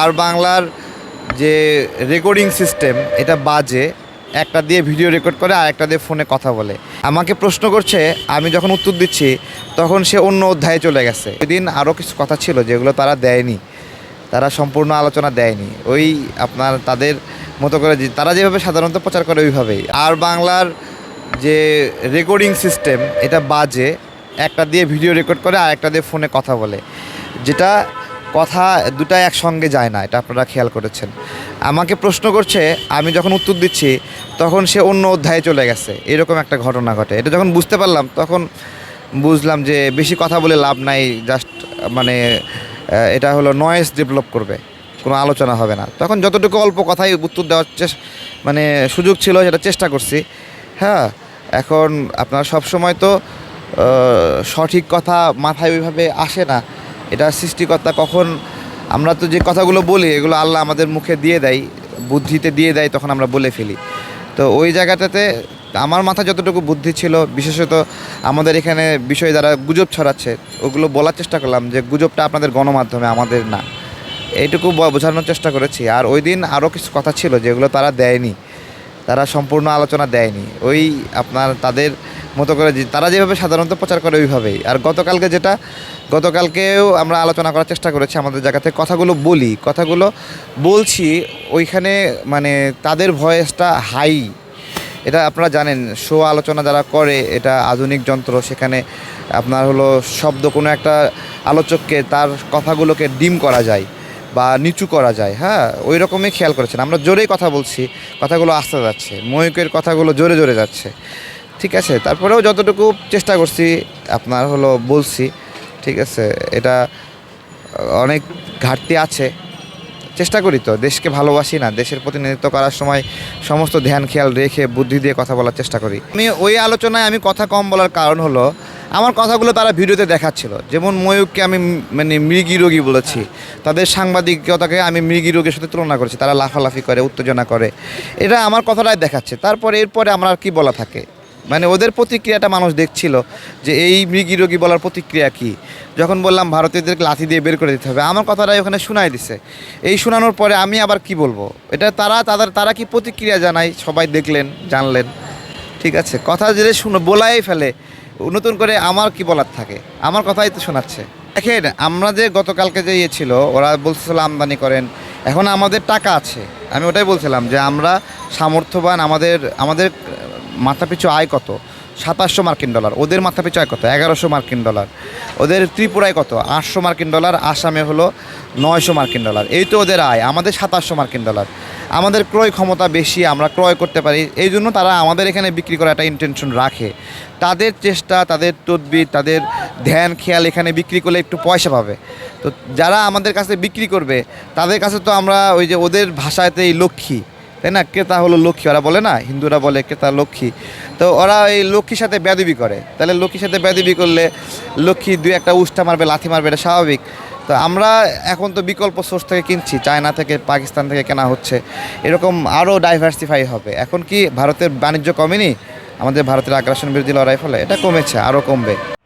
আর বাংলার যে recording system, এটা বাজে, একটা দিয়ে ভিডিও রেকর্ড করে আর একটা দিয়ে ফোনে কথা বলে। আমাকে প্রশ্ন করছে, আমি যখন উত্তর দিচ্ছি, তখন সে অন্য অধ্যায়ে চলে গেছে। ওই দিন আরও কিছু কথা ছিল যেগুলো তারা দেয়নি। তারা সম্পূর্ণ আলোচনা দেয়নি। ওই আপনার তাদের মতো করে তারা যেভাবে সাধারণত প্রচার করে ওইভাবেই। আর বাংলার যে রেকর্ডিং সিস্টেম, এটা বাজে, একটা দিয়ে ভিডিও রেকর্ড করে আর একটা দিয়ে ফোনে কথা বলে। যেটা কথা দুটা একসঙ্গে যায় না, এটা আপনারা খেয়াল করেছেন। আমাকে প্রশ্ন করছে, আমি যখন উত্তর দিচ্ছি, তখন সে অন্য অধ্যায়ে চলে গেছে। এরকম একটা ঘটনা ঘটে। এটা যখন বুঝতে পারলাম, তখন বুঝলাম যে বেশি কথা বলে লাভ নাই জাস্ট মানে এটা হলো নয়েস ডেভেলপ করবে। কোনো আলোচনা হবে না। তখন যতটুকু অল্প কথাই উত্তর দেওয়ার মানে সুযোগ ছিল, সেটা চেষ্টা করছি। হ্যাঁ এখন আপনার সব সময় তো সঠিক কথা মাথায় ওইভাবে আসে না। এটা সৃষ্টিকর্তা কখন, আমরা তো যে কথাগুলো বলি, এগুলো আল্লাহ আমাদের মুখে দিয়ে দেয়, বুদ্ধিতে দিয়ে দেয়, তখন আমরা বলে ফেলি। তো ওই জায়গাটাতে আমার মাথায় যতটুকু বুদ্ধি ছিল, বিশেষত আমাদের এখানে বিষয় যারা গুজব ছড়াচ্ছে, ওগুলো বলার চেষ্টা করলাম যে গুজবটা আপনাদের গণমাধ্যমে, আমাদের না। এইটুকু বোঝানোর চেষ্টা করেছি। আর ওই দিন আরও কিছু কথা ছিল, যেগুলো তারা দেয়নি। তারা সম্পূর্ণ আলোচনা দেয়নি। ওই আপনার তাদের মতো করে তারা যেভাবে সাধারণত প্রচার করে ওইভাবেই। আর গতকালকে যেটা, গতকালকেও আমরা আলোচনা করার চেষ্টা করেছি আমাদের জায়গাতে কথাগুলো বলি, কথাগুলো বলছি, ওইখানে মানে তাদের ভয়েসটা হাই। এটা আপনারা জানেন, শো আলোচনা যারা করে, এটা আধুনিক যন্ত্র, সেখানে আপনার হলো শব্দ কোনো একটা আলোচককে, তার কথাগুলোকে ডিম করা যায় বা নিচু করা যায় হ্যাঁ? ওই রকমই খেয়াল করেছেন। আমরা জোরেই কথা বলছি, কথাগুলো আসতে যাচ্ছে, ময়ূকের কথাগুলো জোরে জোরে যাচ্ছে। ঠিক আছে, তারপরেও যতটুকু চেষ্টা করছি, আপনার হলো বলছি, ঠিক আছে, এটা অনেক ঘাটতি আছে। চেষ্টা করি তো, দেশকে ভালোবাসি না, দেশের প্রতিনিধিত্ব করার সময় সমস্ত ধ্যান, খেয়াল রেখে, বুদ্ধি দিয়ে কথা বলার চেষ্টা করি। আমি ওই আলোচনায় আমি কথা কম বলার কারণ হলো, আমার কথাগুলো তারা ভিডিওতে দেখাচ্ছিল। যেমন ময়ূককে আমি মানে মৃগী রোগী বলেছি, তাদের সাংবাদিকতাকে আমি মৃগী রোগীর সাথে তুলনা করেছি, তারা লাফালাফি করে, উত্তেজনা করে। এটা আমার কথাটাই দেখাচ্ছে। তারপরে, এরপরে আমার আর কি বলা থাকে? মানে ওদের প্রতিক্রিয়াটা মানুষ দেখছিল যে এই মৃগী রোগী বলার প্রতিক্রিয়া কি? যখন বললাম, ভারতীয়দেরকে লাথি দিয়ে বের করে দিতে হবে। আমার কথাটাই ওখানে শোনাই দিছে। এই শোনানোর পরে আমি আবার কি বলব? এটা তারা, তাদের, তারা কি প্রতিক্রিয়া জানায়? সবাই দেখলেন, জানলেন। ঠিক আছে, কথা যদি শুনো, বলাই ফেলে। নতুন করে আমার কি বলার থাকে? আমার কথাই তো শোনাচ্ছে। দেখেন, আমরা যে গতকালকে যে ইয়ে ছিল, ওরা বলছিল আমদানি করেন। এখন আমাদের টাকা আছে। আমি ওটাই বলছিলাম যে আমরা সামর্থ্যবান, আমাদের আমাদের মাথাপিছু আয় কত? সাতাশশো মার্কিন ডলার। ওদের মাথাপিছু আয় কত? এগারোশো মার্কিন ডলার। ওদের ত্রিপুরায় কত? আটশো মার্কিন ডলার। আসামে হলো নয়শো মার্কিন ডলার। এই তো ওদের আয়। আমাদের সাতাশশো মার্কিন ডলার। আমাদের ক্রয় ক্ষমতা বেশি, আমরা ক্রয় করতে পারি। এই জন্য তারা আমাদের এখানে বিক্রি করার একটা ইন্টেনশন রাখে। তাদের চেষ্টা, তাদের তদবির, তাদের ধ্যান, খেয়াল এখানে বিক্রি করলে একটু পয়সা পাবে। তো যারা আমাদের কাছে বিক্রি করবে, তাদের কাছে তো আমরা ওই যে ওদের ভাষাতে এই লক্ষ্মী। তাই না? ক্রেতা হলো লক্ষ্মী, ওরা বলে না, হিন্দুরা বলে ক্রেতা লক্ষ্মী। তো ওরা এই লক্ষ্মীর সাথে ব্যাদবি করে। তাহলে লক্ষ্মীর সাথে ব্যাদবি করলে লক্ষ্মী দুই একটা উষ্টা মারবে, লাথি মারবে, এটা স্বাভাবিক। তো আমরা এখন তো বিকল্প সোর্স থেকে কিনছি, চায়না থেকে, পাকিস্তান থেকে কেনা হচ্ছে। এরকম আরও ডাইভার্সিফাই হবে। এখন কি ভারতের বাণিজ্য কমেনি? আমাদের ভারতের আগ্রাসন বিরোধী লড়াই ফলে এটা কমেছে আরও কমবে।